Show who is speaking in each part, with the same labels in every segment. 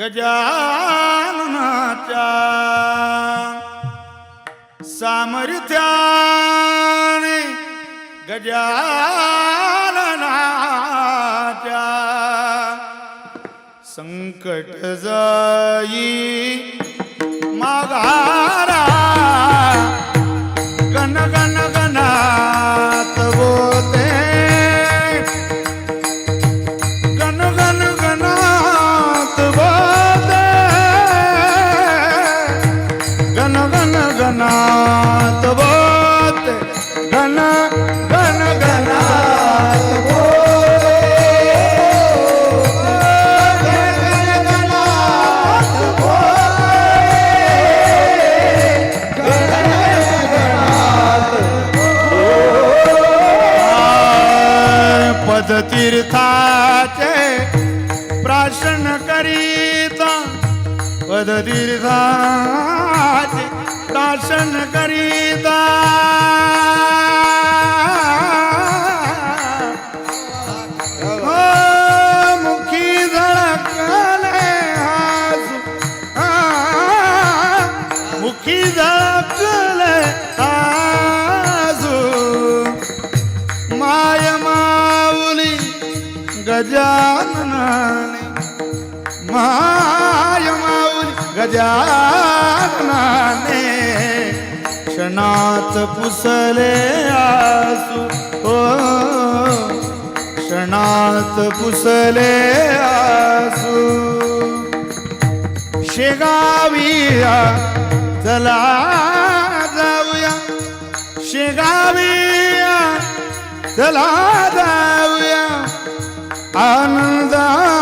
Speaker 1: गजाननाच्या सामर्थ्याने गजाननाच्या संकट जाई मागा गजानने क्षणात पुसले आसू. ओ क्षणात पुसले आसू. शेगाविया चला जाऊया. शेगाविया चला जाऊया. आनंदा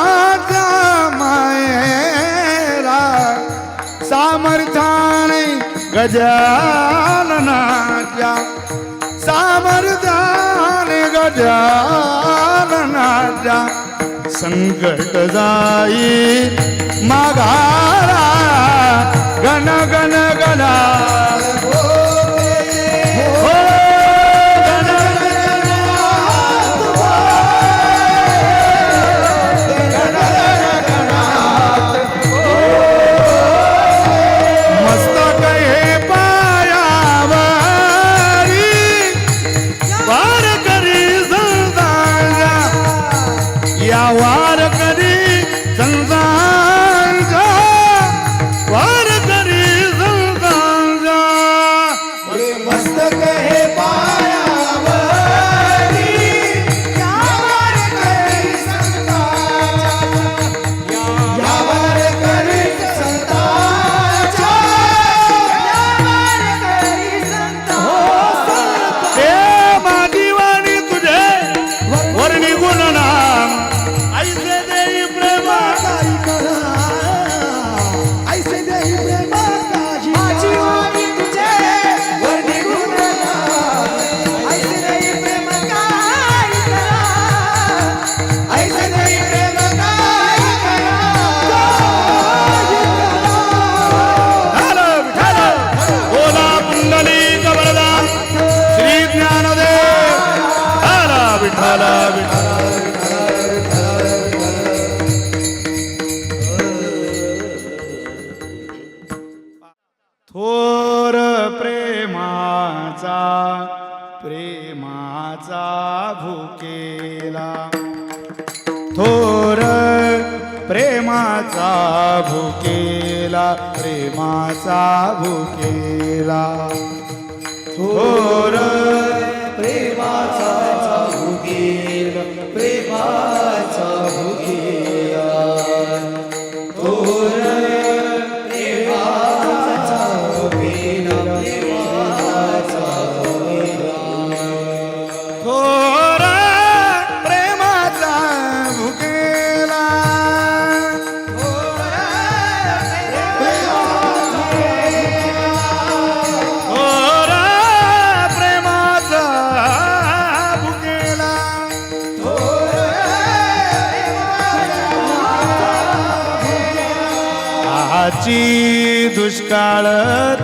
Speaker 1: गजाननाच्या सामर्थ्याने गजाननाच्या संकट जाई माघारा गण गण गणा
Speaker 2: माझा
Speaker 1: भुकेला. थोर प्रेमाचा भुकेला प्रेमाचा भुकेला. थोर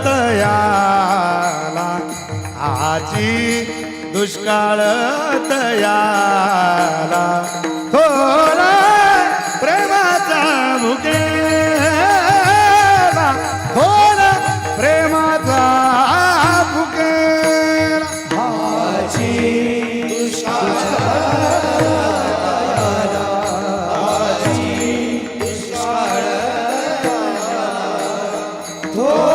Speaker 1: तयाला आजी दुष्काळ तयाला थोडा प्रेमाचा भुके प्रेमाचा भुके Oh!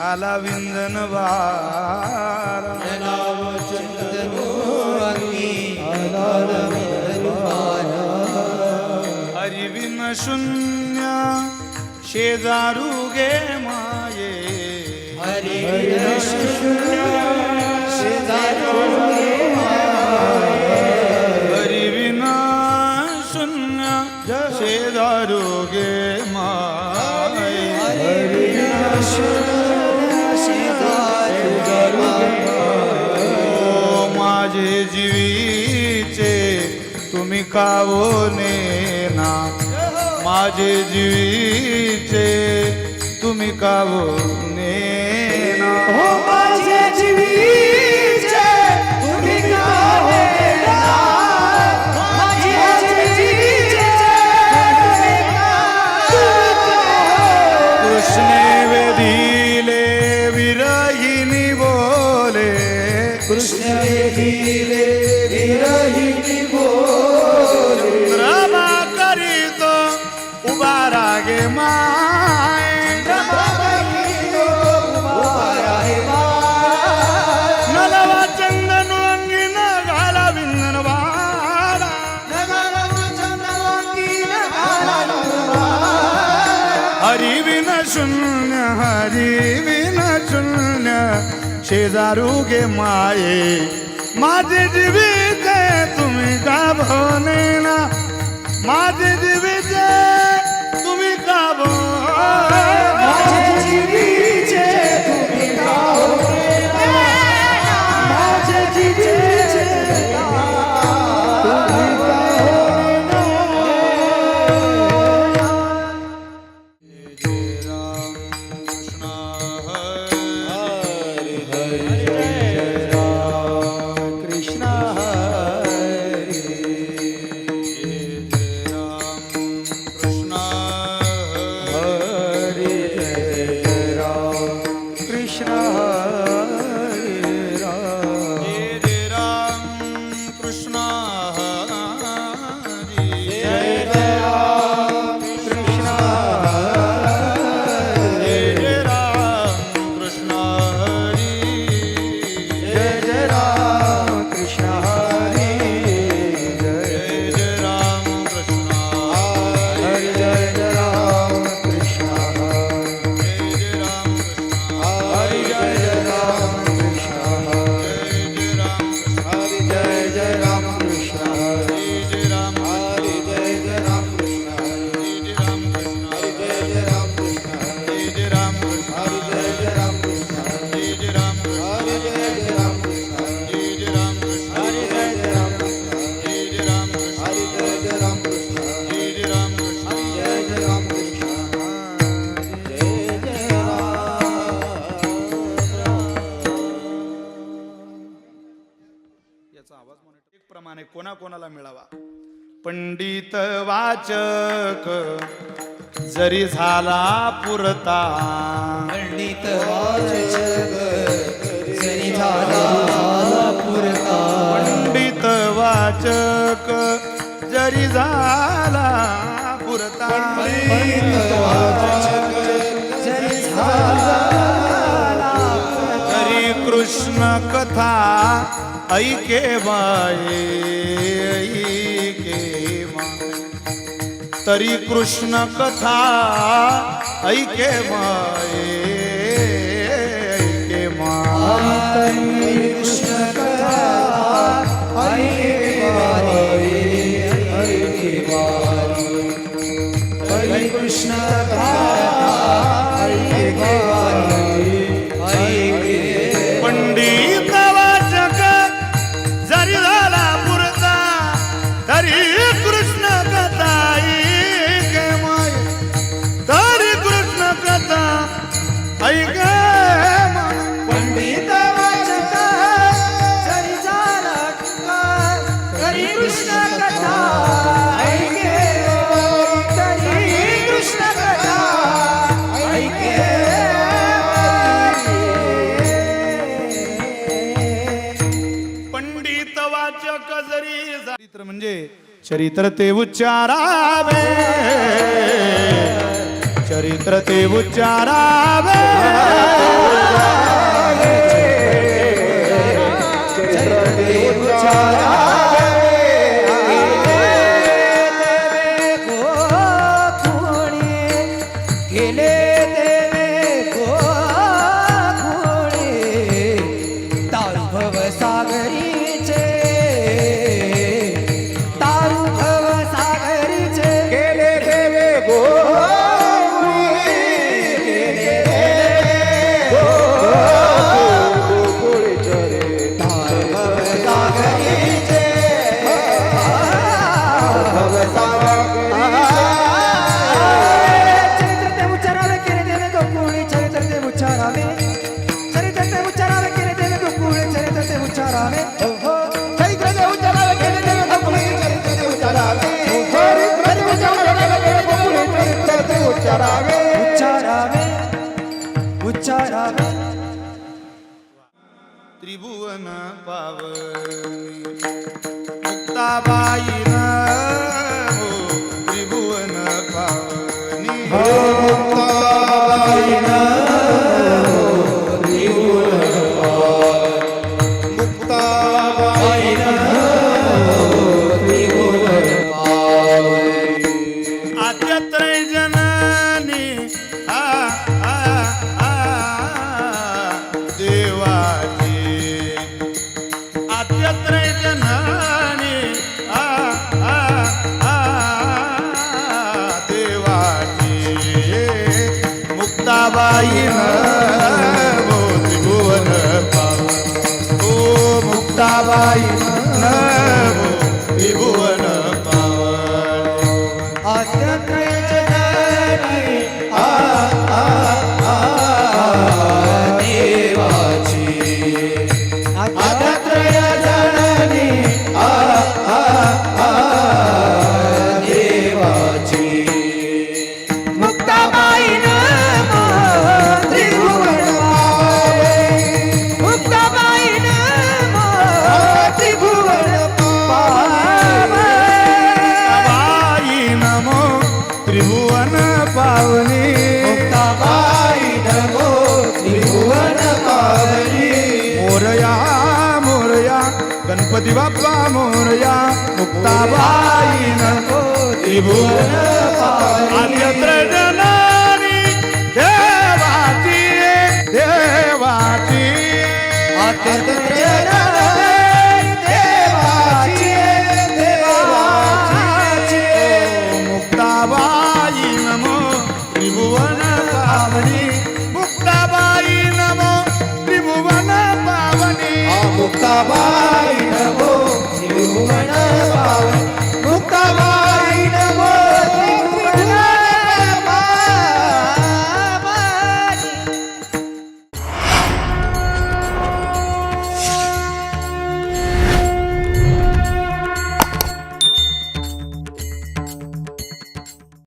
Speaker 1: आला विंदन वार. हरिविन शून्य शेजारू गे माये. हरिविन शून्य शेजारू गे माझे जीवीचे तुम्ही कावने हो ना माझे जीवीचे तुम्ही कावने
Speaker 2: हो ना हो, माझे
Speaker 1: जीवी शेजारू गे माये। माझे जीविते तुम्ही का भवने ना माझे जीविते तुम्ही का
Speaker 2: माझे
Speaker 1: पंडित वाचक जरी झाला पुरता.
Speaker 2: पंडित वाचक जरी झाला पुरता.
Speaker 1: पंडित वाचक जरी झाला पुरता.
Speaker 2: पंडित वाचक जरी झाला
Speaker 1: तरी कृष्ण कथा ऐके बाये तरी कृष्ण कथा ऐके माये ऐके मा
Speaker 2: कृष्ण कथा ऐके माये ऐके हरे कृष्ण कथा ऐके चरित्र म्हणजे चरित्र ते उच्चारावे चरित्र ते उच्चारावे
Speaker 1: जीवन पावनी मुक्ताबाई दत्तात्रय जण गणपती बाप्पा मोरया मुक्ताबाई नको
Speaker 2: त्रिभुवन आद्यत्रजनानी देवाची देवाची. देवाची देवाची मुक्ताबाई नमो त्रिभुवन पावनी
Speaker 1: मुक्ताबाई नमो त्रिभुवन पावनी
Speaker 2: मुक्ताबाई